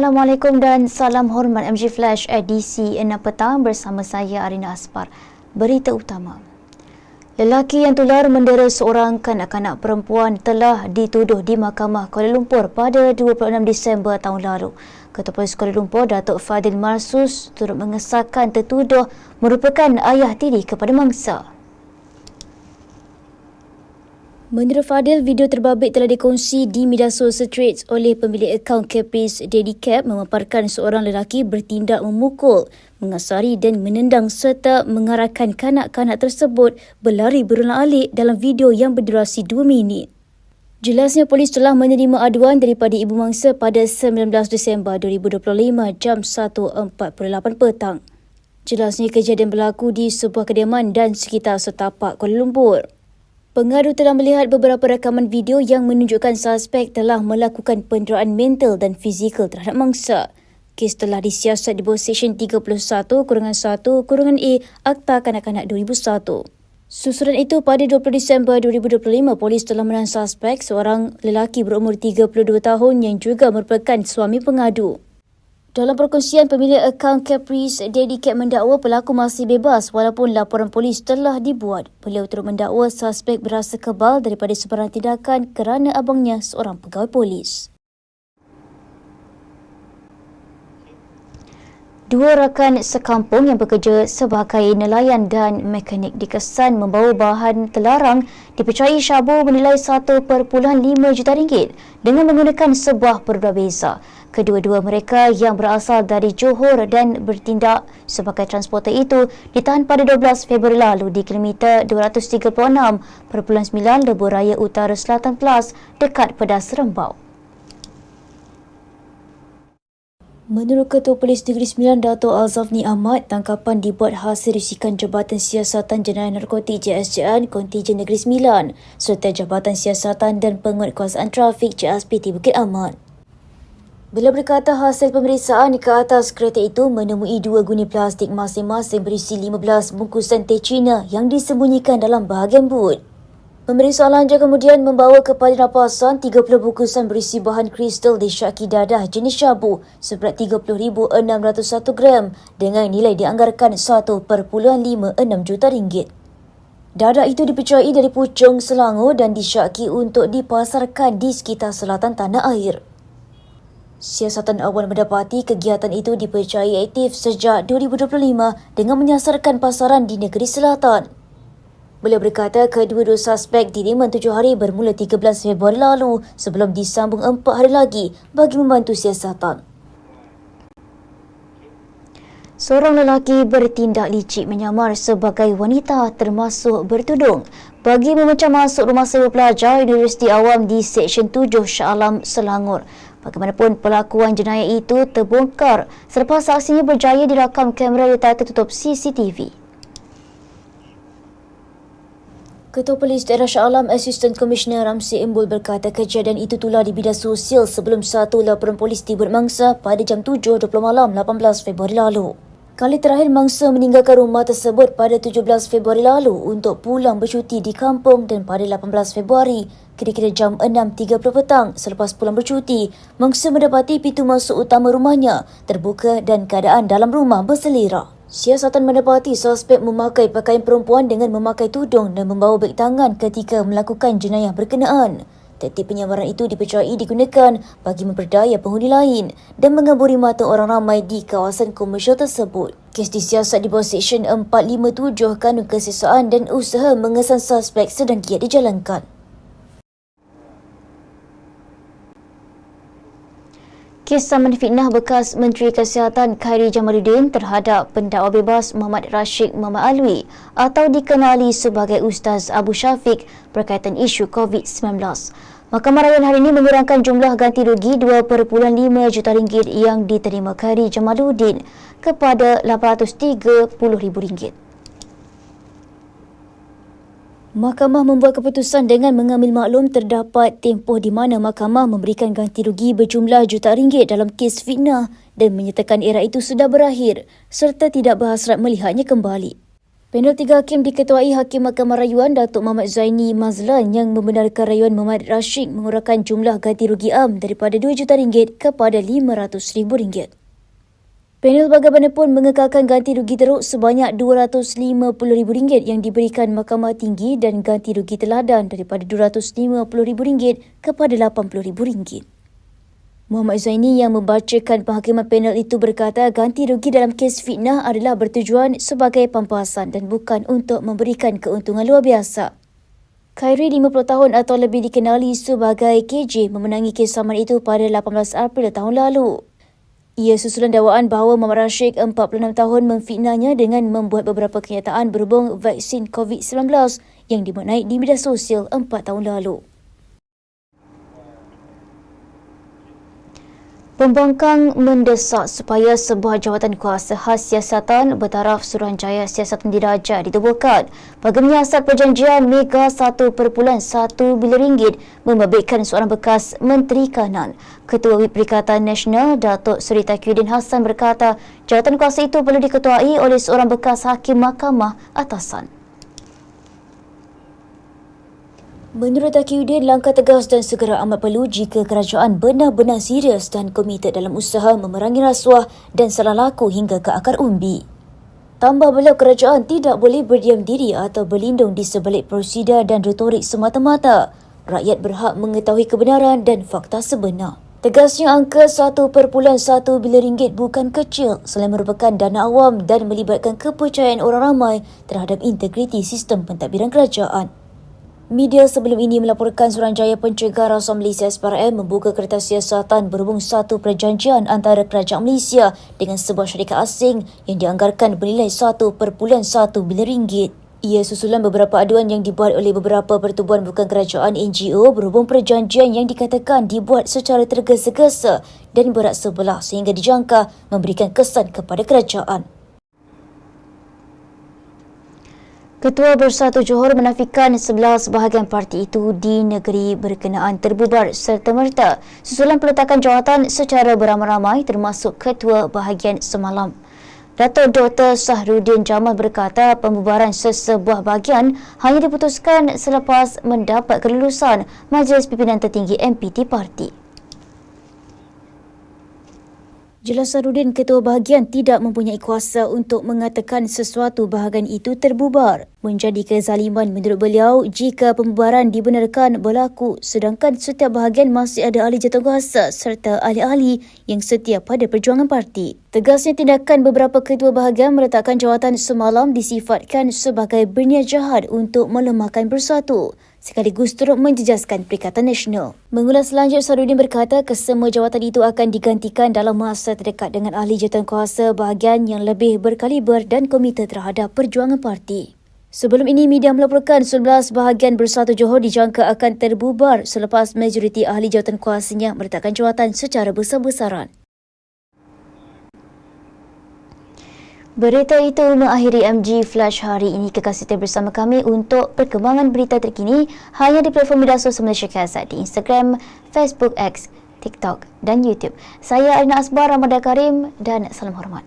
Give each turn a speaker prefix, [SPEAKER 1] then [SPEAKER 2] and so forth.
[SPEAKER 1] Assalamualaikum dan salam hormat MG Flash edisi 6 petang bersama saya Arina Aspar. Berita utama. Lelaki yang tular mendera seorang kanak-kanak perempuan telah dituduh di Mahkamah Kuala Lumpur pada 26 Disember tahun lalu. Ketua Polis Kuala Lumpur, Datuk Fadil Marsus turut mengesahkan tertuduh merupakan ayah tiri kepada mangsa. Menurut Fadil, video terbabit telah dikongsi di media sosial Threads oleh pemilik akaun Caprice Daddy Cap memaparkan seorang lelaki bertindak memukul, mengasari dan menendang serta mengarahkan kanak-kanak tersebut berlari berulang-alik dalam video yang berdurasi 2 minit. Jelasnya polis telah menerima aduan daripada ibu mangsa pada 19 Disember 2025 jam 1.48 petang. Jelasnya kejadian berlaku di sebuah kediaman dan sekitar setapak Kuala Lumpur. Pengadu telah melihat beberapa rakaman video yang menunjukkan suspek telah melakukan penderaan mental dan fizikal terhadap mangsa. Kes telah disiasat di bawah Seksyen 31 kurungan 1 kurungan A Akta Kanak-Kanak 2001. Susulan itu, pada 20 Disember 2025, polis telah menahan suspek seorang lelaki berumur 32 tahun yang juga merupakan suami pengadu. Dalam perkongsian pemilik akaun Caprice, Daddy Cat mendakwa pelaku masih bebas walaupun laporan polis telah dibuat. Beliau turut mendakwa suspek berasa kebal daripada sebarang tindakan kerana abangnya seorang pegawai polis. Dua rakan sekampung yang bekerja sebagai nelayan dan mekanik dikesan membawa bahan terlarang dipercayai Syabu menilai 1.5 juta ringgit dengan menggunakan sebuah berbeza. Kedua-dua mereka yang berasal dari Johor dan bertindak sebagai transporter itu ditahan pada 12 Februari lalu di kilometer 236.9 Lebuh Raya Utara Selatan Plus dekat Pedas Rembau. Menurut Ketua Polis Negeri Sembilan Dato' Alzafni Ahmad, tangkapan dibuat hasil risikan Jabatan Siasatan Jenayah Narkotik JSJN Kontijen Negeri Sembilan serta Jabatan Siasatan dan Penguatkuasaan Trafik JSPT Bukit Amat. Bila berkata hasil pemeriksaan ke atas kereta itu menemui dua guni plastik masing-masing berisi 15 bungkusan teh Cina yang disembunyikan dalam bahagian but. Pemeriksaan lanjut kemudian membawa kepada rapasan 30 bungkusan berisi bahan kristal disyaki dadah jenis syabu seberat 30,601 gram dengan nilai dianggarkan 1.56 juta ringgit. Dadah itu dipercayai dari Puchong, Selangor dan disyaki untuk dipasarkan di sekitar selatan tanah air. Siasatan awal mendapati kegiatan itu dipercayai aktif sejak 2025 dengan menyasarkan pasaran di negeri selatan. Beliau berkata kedua-dua suspek diriman tujuh hari bermula 13 Februari lalu sebelum disambung empat hari lagi bagi membantu siasatan. Seorang lelaki bertindak licik menyamar sebagai wanita termasuk bertudung bagi memecah masuk rumah sewa pelajar Universiti Awam di Seksyen 7 Shah Alam, Selangor. Bagaimanapun pelakuan jenayah itu terbongkar selepas aksinya berjaya dirakam kamera detektor tertutup CCTV. Ketua Polis Daerah Shah Alam Assistant Commissioner Ramsi Imbul berkata kejadian itu tular di bidang sosial sebelum satu laporan polis tiba mangsa pada jam 7.20 malam 18 Februari lalu. Kali terakhir mangsa meninggalkan rumah tersebut pada 17 Februari lalu untuk pulang bercuti di kampung dan pada 18 Februari kira-kira jam 6.30 petang selepas pulang bercuti, mangsa mendapati pintu masuk utama rumahnya terbuka dan keadaan dalam rumah berselera. Siasatan mendapati suspek memakai pakaian perempuan dengan memakai tudung dan membawa beg tangan ketika melakukan jenayah berkenaan. Taktik penyamaran itu dipercayai digunakan bagi memperdaya penghuni lain dan mengaburi mata orang ramai di kawasan komersial tersebut. Kes disiasat di bawah Seksyen 457 Kanun Kesesaan dan Usaha Mengesan Suspek sedang giat dijalankan. Kisah menfitnah bekas Menteri Kesihatan Khairi Jamaluddin terhadap pendakwa bebas Muhammad Rashid Muhammad Alwi atau dikenali sebagai Ustaz Abu Syafiq berkaitan isu COVID-19. Mahkamah Rayuan hari ini mengurangkan jumlah ganti rugi 2.5 juta ringgit yang diterima Khairi Jamaluddin kepada RM830,000. Mahkamah membuat keputusan dengan mengambil maklum terdapat tempoh di mana mahkamah memberikan ganti rugi berjumlah juta ringgit dalam kes fitnah dan menyatakan era itu sudah berakhir serta tidak berhasrat melihatnya kembali. Panel tiga hakim diketuai Hakim Mahkamah Rayuan Datuk Muhammad Zaini Mazlan yang membenarkan rayuan Muhammad Rashid mengurangkan jumlah ganti rugi am daripada RM2 juta ringgit kepada RM500,000. Panel bagaimanapun mengekalkan ganti rugi teruk sebanyak RM250,000 yang diberikan Mahkamah Tinggi dan ganti rugi teladan daripada RM250,000 kepada RM80,000. Muhammad Zaini yang membacakan penghakiman panel itu berkata ganti rugi dalam kes fitnah adalah bertujuan sebagai pampasan dan bukan untuk memberikan keuntungan luar biasa. Khairi 50 tahun atau lebih dikenali sebagai KJ memenangi kes saman itu pada 18 April tahun lalu. Ia susulan dakwaan bahawa Muhammad Rashid 46 tahun memfitnahnya dengan membuat beberapa kenyataan berhubung vaksin COVID-19 yang dimenai di media sosial 4 tahun lalu. Pembangkang mendesak supaya sebuah jawatan kuasa khas siasatan bertaraf Suruhanjaya Siasatan Diraja ditubuhkan bagi menyiasat perjanjian Mega 1.1 bilion ringgit membabitkan seorang bekas Menteri Kanan. Ketua Whip Perikatan Nasional Datuk Seri Takyuddin Hassan berkata jawatan kuasa itu perlu diketuai oleh seorang bekas Hakim Mahkamah Atasan. Menurut Akiuddin, langkah tegas dan segera amat perlu jika kerajaan benar-benar serius dan komited dalam usaha memerangi rasuah dan salah laku hingga ke akar umbi. Tambah beliau kerajaan tidak boleh berdiam diri atau berlindung di sebalik prosedur dan retorik semata-mata. Rakyat berhak mengetahui kebenaran dan fakta sebenar. Tegasnya angka 1.1 bilion ringgit bukan kecil selain merupakan dana awam dan melibatkan kepercayaan orang ramai terhadap integriti sistem pentadbiran kerajaan. Media sebelum ini melaporkan Suruhanjaya Pencegah Rasuah Malaysia SPRM membuka kertas siasatan berhubung satu perjanjian antara kerajaan Malaysia dengan sebuah syarikat asing yang dianggarkan bernilai 1.1 bilion ringgit. Ia susulan beberapa aduan yang dibuat oleh beberapa pertubuhan bukan kerajaan NGO berhubung perjanjian yang dikatakan dibuat secara tergesa-gesa dan berat sebelah sehingga dijangka memberikan kesan kepada kerajaan. Ketua Bersatu Johor menafikan 11 bahagian parti itu di negeri berkenaan terbubar serta merta susulan peletakan jawatan secara beramai-ramai termasuk ketua bahagian semalam. Datuk Dr. Sahrudin Jamal berkata pembubaran sesebuah bahagian hanya diputuskan selepas mendapat kelulusan Majlis Pimpinan Tertinggi MPT Parti. Jelas Sarudin Ketua Bahagian tidak mempunyai kuasa untuk mengatakan sesuatu bahagian itu terbubar. Menjadi kezaliman menurut beliau jika pembubaran dibenarkan berlaku sedangkan setiap bahagian masih ada ahli jawatankuasa serta ahli-ahli yang setia pada perjuangan parti. Tegasnya tindakan beberapa ketua bahagian meletakkan jawatan semalam disifatkan sebagai berniat jahat untuk melemahkan bersatu sekaligus turut menjejaskan Perikatan Nasional. Mengulas selanjutnya, Sarudin berkata kesemua jawatan itu akan digantikan dalam masa terdekat dengan ahli jawatan kuasa bahagian yang lebih berkaliber dan komite terhadap perjuangan parti. Sebelum ini, media melaporkan 11 bahagian Bersatu Johor dijangka akan terbubar selepas majoriti ahli jawatan kuasanya meletakkan jawatan secara besar-besaran. Berita itu mengakhiri MG Flash hari ini. Kekal setia bersama kami untuk perkembangan berita terkini hanya di platform media sosial Malaysia Kasat di Instagram, Facebook X, TikTok dan YouTube. Saya Arina Asbar Ramadan Karim dan salam hormat.